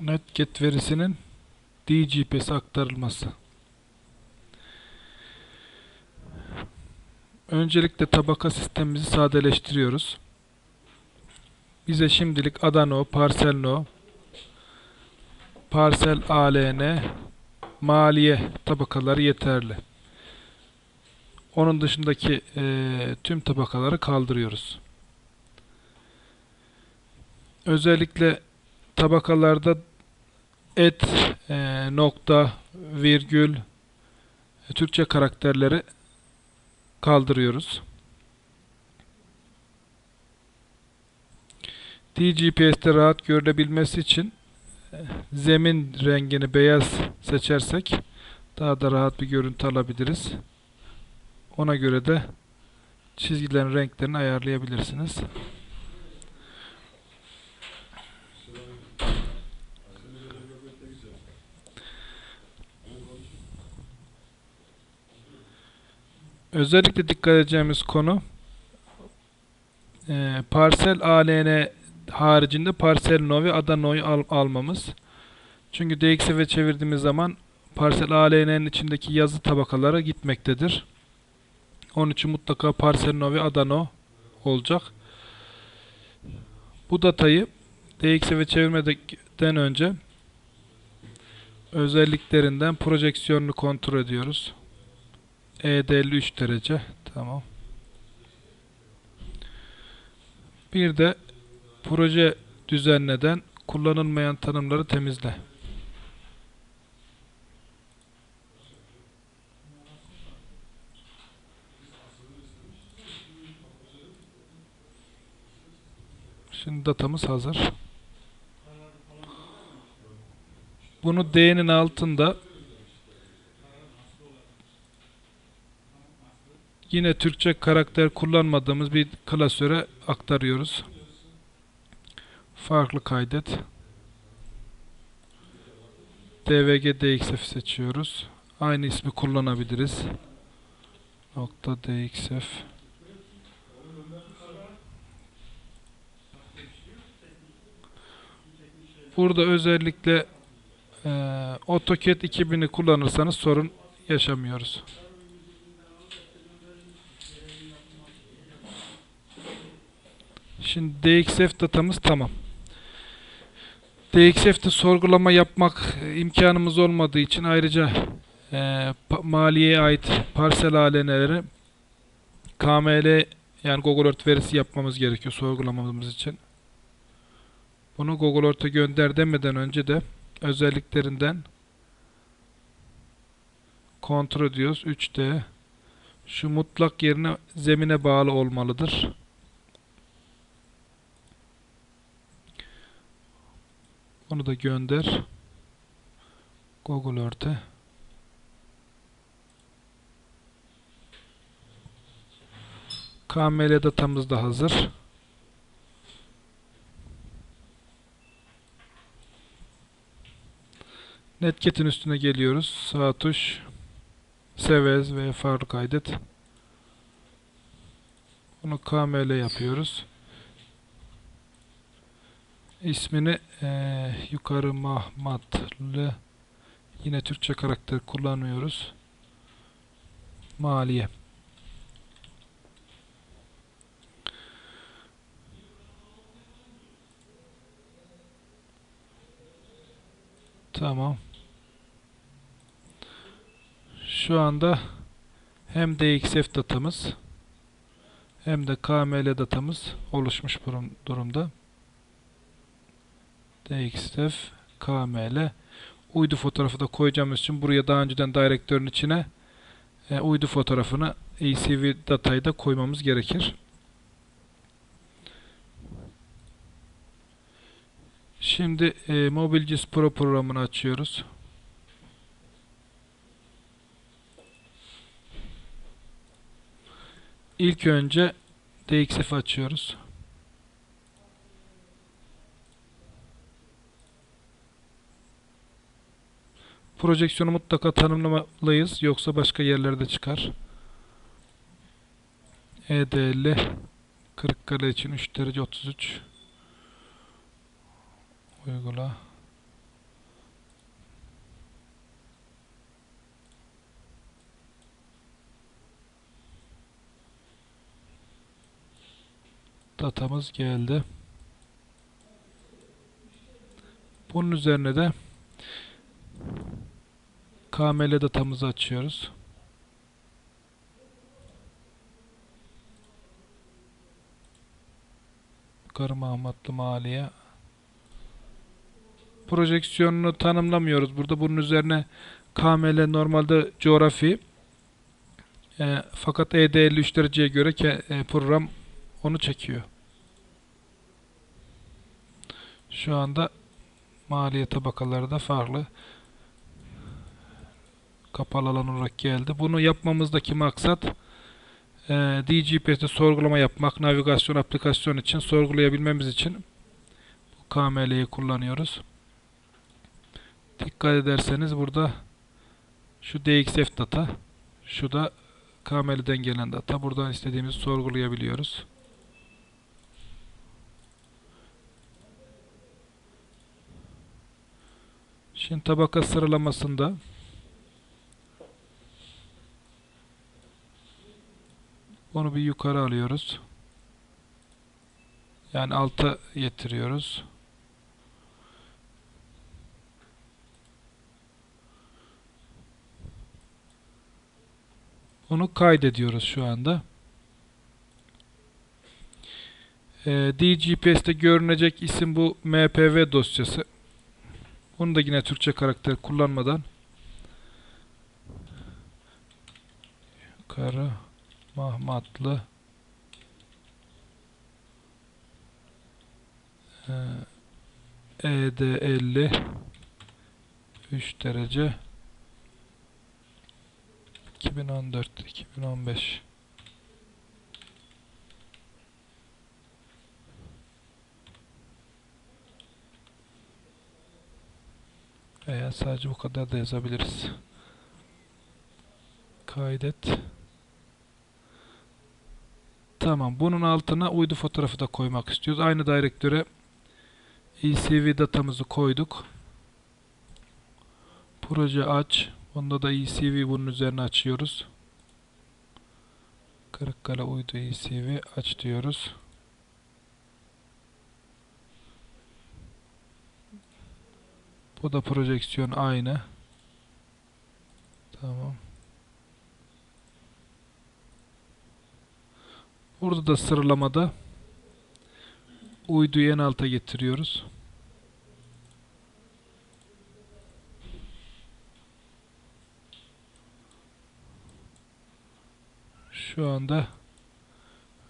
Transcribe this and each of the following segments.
Netget verisinin DGPS'e aktarılması. Öncelikle tabaka sistemimizi sadeleştiriyoruz. Bize şimdilik Adano, Parselno, Parsel ALN, Maliye tabakaları yeterli. Onun dışındaki eee, tüm tabakaları kaldırıyoruz. Özellikle tabakalarda et, eee, nokta, virgül, e, Türkçe karakterleri kaldırıyoruz. DGPS'te rahat görülebilmesi için e, zemin rengini beyaz seçersek daha da rahat bir görüntü alabiliriz. Ona göre de çizgilerin renklerini ayarlayabilirsiniz. Özellikle dikkat edeceğimiz konu e, parsel ALN haricinde parsel no ve Adano'yu al- almamız. Çünkü DXF'e çevirdiğimiz zaman parsel ALN'nin içindeki yazı tabakalara gitmektedir. Onun için mutlaka parsel no ve Adano olacak. Bu datayı DXF'e çevirmeden önce özelliklerinden projeksiyonunu kontrol ediyoruz. E'de 53 derece. Tamam. Bir de proje düzenleden kullanılmayan tanımları temizle. Şimdi datamız hazır. Bunu D'nin altında yine Türkçe karakter kullanmadığımız bir klasöre aktarıyoruz. Farklı kaydet. DVG DXF seçiyoruz. Aynı ismi kullanabiliriz. Nokta DXF. Burada özellikle eee AutoCAD 2000'i kullanırsanız sorun yaşamıyoruz. Şimdi DXF datamız tamam. DXF'te sorgulama yapmak e, imkanımız olmadığı için ayrıca e, maliyeye ait parsel ALN'leri KML yani Google Earth verisi yapmamız gerekiyor sorgulamamız için. Bunu Google Earth'e gönder demeden önce de özelliklerinden kontrol ediyoruz. 3D şu mutlak yerine zemine bağlı olmalıdır. Onu da gönder. Google Earth'e. KML datamız da hazır. Netget'in üstüne geliyoruz. Sağ tuş. Sevez ve farklı kaydet. Bunu KML yapıyoruz. İsmini eee, yukarı Mahmatlı yine Türkçe karakter kullanmıyoruz. Maliye. Tamam. Şu anda hem DXF datamız hem de KML datamız oluşmuş durum- durumda. DXF, KML. Uydu fotoğrafı da koyacağımız için buraya daha önceden direktörün içine e, uydu fotoğrafını ECV datayı da koymamız gerekir. Şimdi e, Mobilegis Pro programını açıyoruz. İlk önce DXF açıyoruz. Projeksiyonu mutlaka tanımlamalıyız. Yoksa başka yerlerde çıkar. EDL 40 kare için 3 derece 33 uygula datamız geldi. Bunun üzerine de KML datamızı açıyoruz. Yukarı Mahmutlu Maliye. Projeksiyonunu tanımlamıyoruz. Burada bunun üzerine KML normalde coğrafi. E, fakat ED53 dereceye göre ke- e, program onu çekiyor. Şu anda maliye tabakaları da farklı. Kapalı alan olarak geldi. Bunu yapmamızdaki maksat e, DGPS'te sorgulama yapmak, navigasyon aplikasyon için sorgulayabilmemiz için bu KML'yi kullanıyoruz. Dikkat ederseniz burada şu DXF data, şu da KML'den gelen data. Buradan istediğimizi sorgulayabiliyoruz. Şimdi tabaka sıralamasında Onu bir yukarı alıyoruz. Yani alta getiriyoruz. Bunu kaydediyoruz şu anda. Ee, DGPS'te görünecek isim bu MPV dosyası. Bunu da yine Türkçe karakter kullanmadan yukarı Mahmatlı ED 50 3 derece 2014 2015 veya sadece bu kadar da yazabiliriz. Kaydet. Tamam. Bunun altına uydu fotoğrafı da koymak istiyoruz. Aynı direktöre ECV datamızı koyduk. Proje aç. Onda da ECV bunun üzerine açıyoruz. Kırıkkale uydu ECV aç diyoruz. Bu da projeksiyon aynı. Tamam. Burada da sıralamada uyduyu en alta getiriyoruz. Şu anda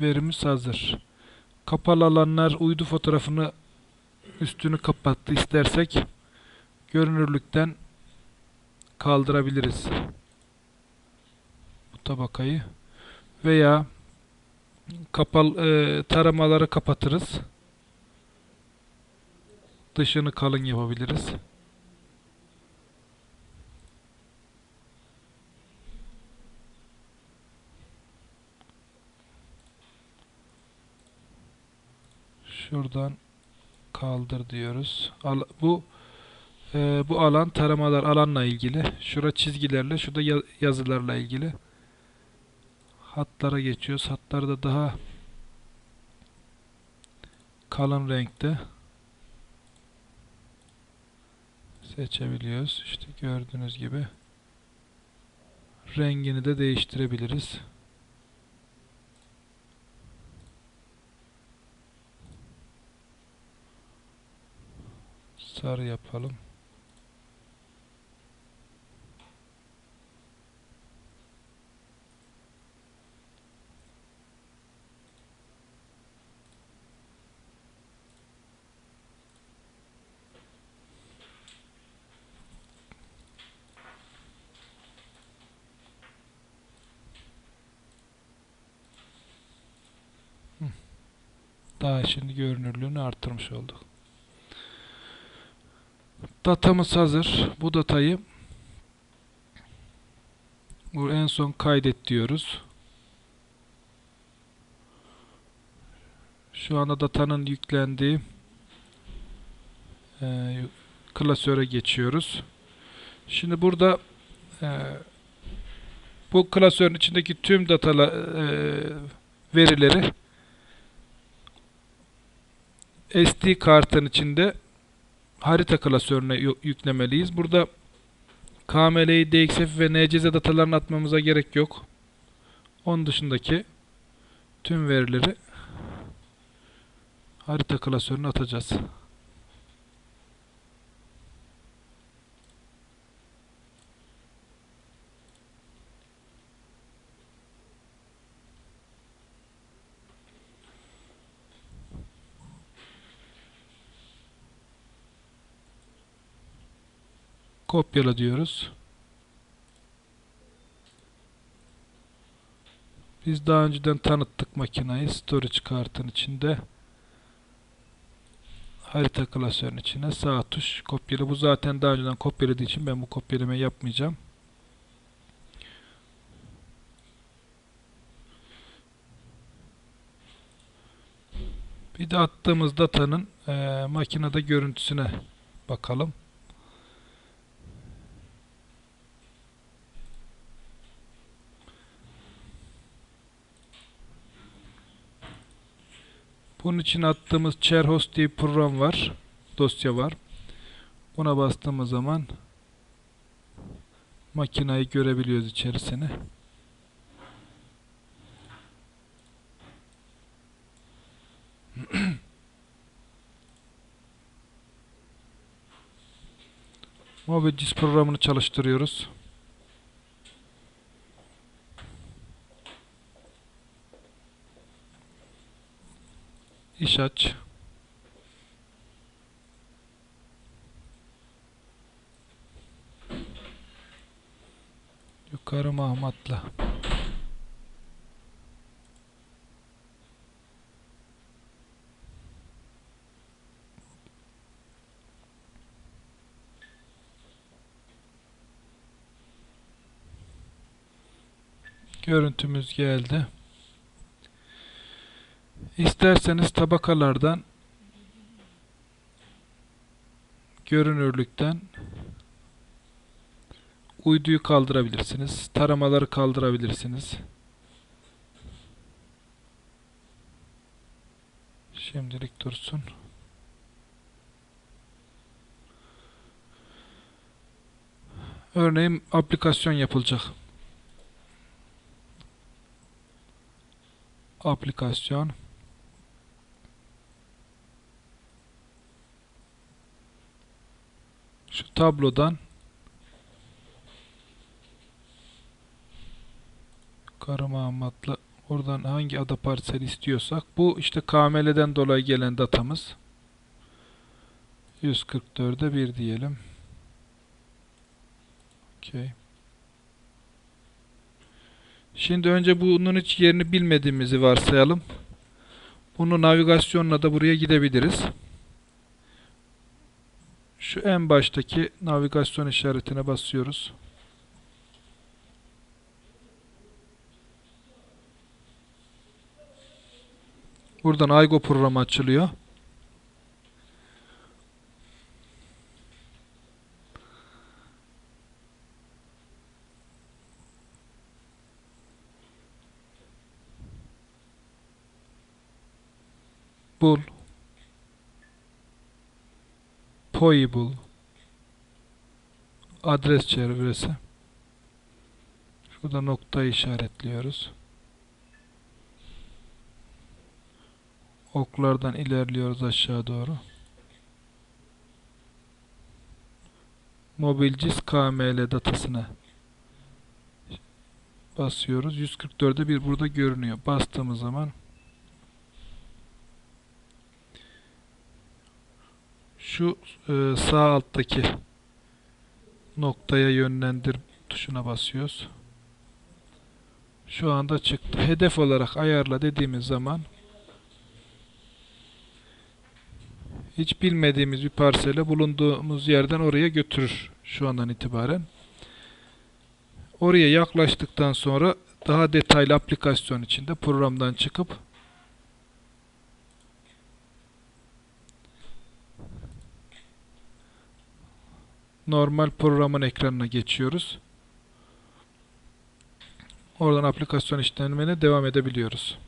verimiz hazır. Kapalı alanlar uydu fotoğrafını üstünü kapattı istersek görünürlükten kaldırabiliriz bu tabakayı veya kapalı e, taramaları kapatırız. Dışını kalın yapabiliriz. Şuradan kaldır diyoruz. Al, bu e, bu alan taramalar alanla ilgili. Şura çizgilerle, şurada ya- yazılarla ilgili hatlara geçiyoruz. Hatlarda daha kalın renkte seçebiliyoruz. İşte gördüğünüz gibi rengini de değiştirebiliriz. Sarı yapalım. Daha şimdi görünürlüğünü arttırmış olduk. Datamız hazır. Bu datayı en son kaydet diyoruz. Şu anda datanın yüklendiği e, klasöre geçiyoruz. Şimdi burada e, bu klasörün içindeki tüm datalar e, verileri SD kartın içinde harita klasörüne yü- yüklemeliyiz. Burada KML'yi, DXF ve NCZ datalarını atmamıza gerek yok. Onun dışındaki tüm verileri harita klasörüne atacağız. Kopyala diyoruz. Biz daha önceden tanıttık makinayı. Storage kartın içinde. Harita klasörünün içine sağ tuş kopyala. Bu zaten daha önceden kopyaladığı için ben bu kopyalamayı yapmayacağım. Bir de attığımız datanın eee makinede görüntüsüne bakalım. Bunun için attığımız Cherhost diye bir program var. Dosya var. Buna bastığımız zaman makinayı görebiliyoruz içerisini. MobileGIS programını çalıştırıyoruz. Aç. Yukarı Mahmat'la. Görüntümüz geldi. İsterseniz tabakalardan görünürlükten uyduyu kaldırabilirsiniz. Taramaları kaldırabilirsiniz. Şimdilik dursun. Örneğin aplikasyon yapılacak. Aplikasyon. Şu tablodan Karı Mahmut'la oradan hangi ada parseli istiyorsak bu işte KML'den dolayı gelen datamız 144'e 1 diyelim. Okey. Şimdi önce bunun hiç yerini bilmediğimizi varsayalım. Bunu navigasyonla da buraya gidebiliriz. Şu en baştaki navigasyon işaretine basıyoruz. Buradan Aygo programı açılıyor. Bul. POI bul. Adres çevresi. Şurada noktayı işaretliyoruz. Oklardan ilerliyoruz aşağı doğru. Mobilcis KML datasına basıyoruz. 144'e bir burada görünüyor. Bastığımız zaman şu e, sağ alttaki noktaya yönlendir tuşuna basıyoruz. Şu anda çıktı. Hedef olarak ayarla dediğimiz zaman hiç bilmediğimiz bir parsele bulunduğumuz yerden oraya götürür şu andan itibaren. Oraya yaklaştıktan sonra daha detaylı aplikasyon içinde programdan çıkıp normal programın ekranına geçiyoruz. Oradan aplikasyon işlemine devam edebiliyoruz.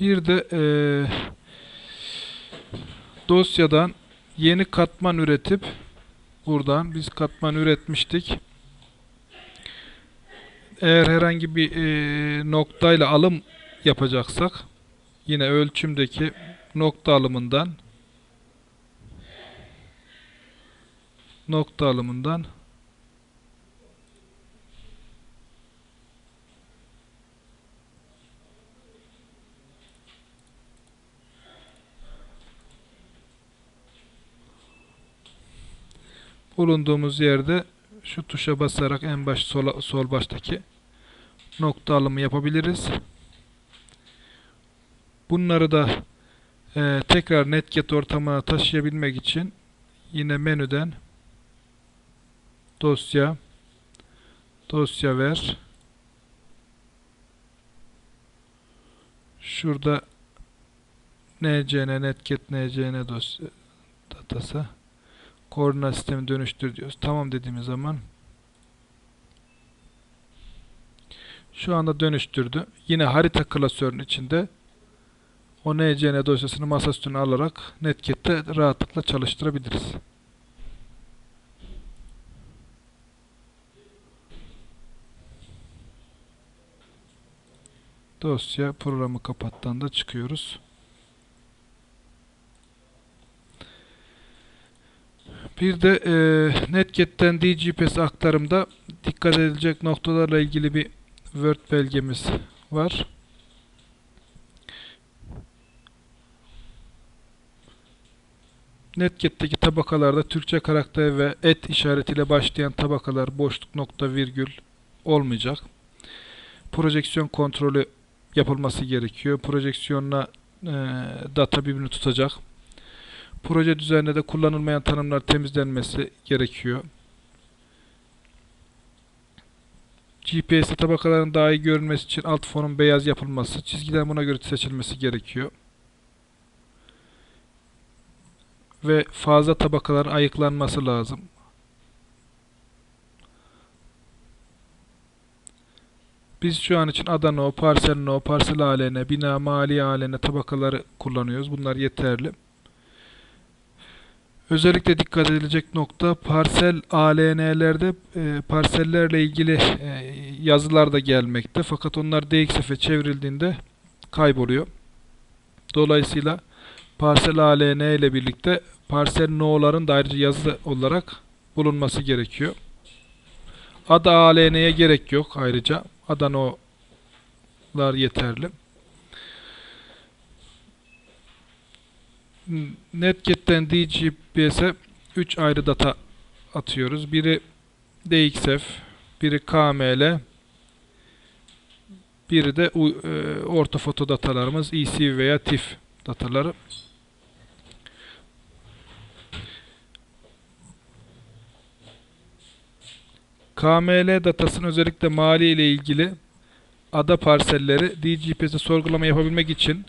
Bir de e, dosyadan yeni katman üretip buradan biz katman üretmiştik. Eğer herhangi bir eee, noktayla alım yapacaksak yine ölçümdeki nokta alımından nokta alımından bulunduğumuz yerde şu tuşa basarak en baş sola, sol baştaki nokta alımı yapabiliriz. Bunları da eee, tekrar Netget ortamına taşıyabilmek için yine menüden dosya dosya ver şurada NCN Netget NCN dosya datası koordinat sistemi dönüştür diyoruz. Tamam dediğimiz zaman şu anda dönüştürdü. Yine harita klasörünün içinde o NCN dosyasını masaüstüne alarak Netget'te rahatlıkla çalıştırabiliriz. Dosya programı kapattan da çıkıyoruz. Bir de e, Netget'ten DGPS aktarımda dikkat edilecek noktalarla ilgili bir Word belgemiz var. Netget'teki tabakalarda Türkçe karakter ve et işaretiyle başlayan tabakalar boşluk nokta virgül olmayacak. Projeksiyon kontrolü yapılması gerekiyor. Projeksiyonla e, data birbirini tutacak. Proje düzeninde de kullanılmayan tanımlar temizlenmesi gerekiyor. GPS tabakaların daha iyi görünmesi için alt fonun beyaz yapılması, çizgilerin buna göre seçilmesi gerekiyor. Ve fazla tabakaların ayıklanması lazım. Biz şu an için Adano, Parsel No, Parsel ALN, Bina, Mali ALN tabakaları kullanıyoruz. Bunlar yeterli. Özellikle dikkat edilecek nokta parsel ALN'lerde e, parsellerle ilgili e, yazılar da gelmekte. Fakat onlar DXF'e çevrildiğinde kayboluyor. Dolayısıyla parsel ALN ile birlikte parsel no'ların da ayrıca yazı olarak bulunması gerekiyor. Ada ALN'ye gerek yok ayrıca. Ada no'lar yeterli. Netget'ten DGPS'e 3 ayrı data atıyoruz. Biri DXF, biri KML, biri de e, ortofoto datalarımız ECV veya TIFF dataları. KML datasının özellikle mali ile ilgili ada parselleri DGPS'e sorgulama yapabilmek için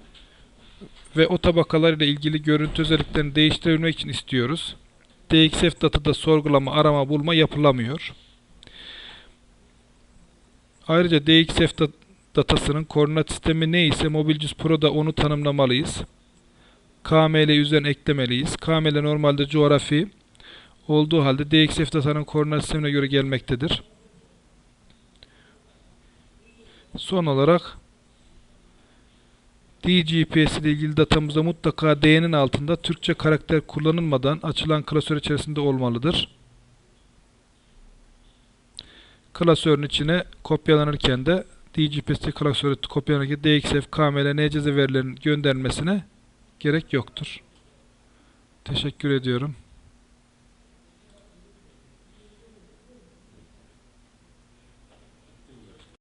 ve o tabakalar ile ilgili görüntü özelliklerini değiştirebilmek için istiyoruz. DXF datada sorgulama, arama, bulma yapılamıyor. Ayrıca DXF dat- datasının koordinat sistemi neyse Mobilecus Pro'da onu tanımlamalıyız. KML üzerine eklemeliyiz. KML normalde coğrafi olduğu halde DXF datanın koordinat sistemine göre gelmektedir. Son olarak DGPS ile ilgili datamızda mutlaka D'nin altında Türkçe karakter kullanılmadan açılan klasör içerisinde olmalıdır. Klasörün içine kopyalanırken de DGPS klasörü kopyalanırken DXF, KML, NCZ verilerinin gönderilmesine gerek yoktur. Teşekkür ediyorum.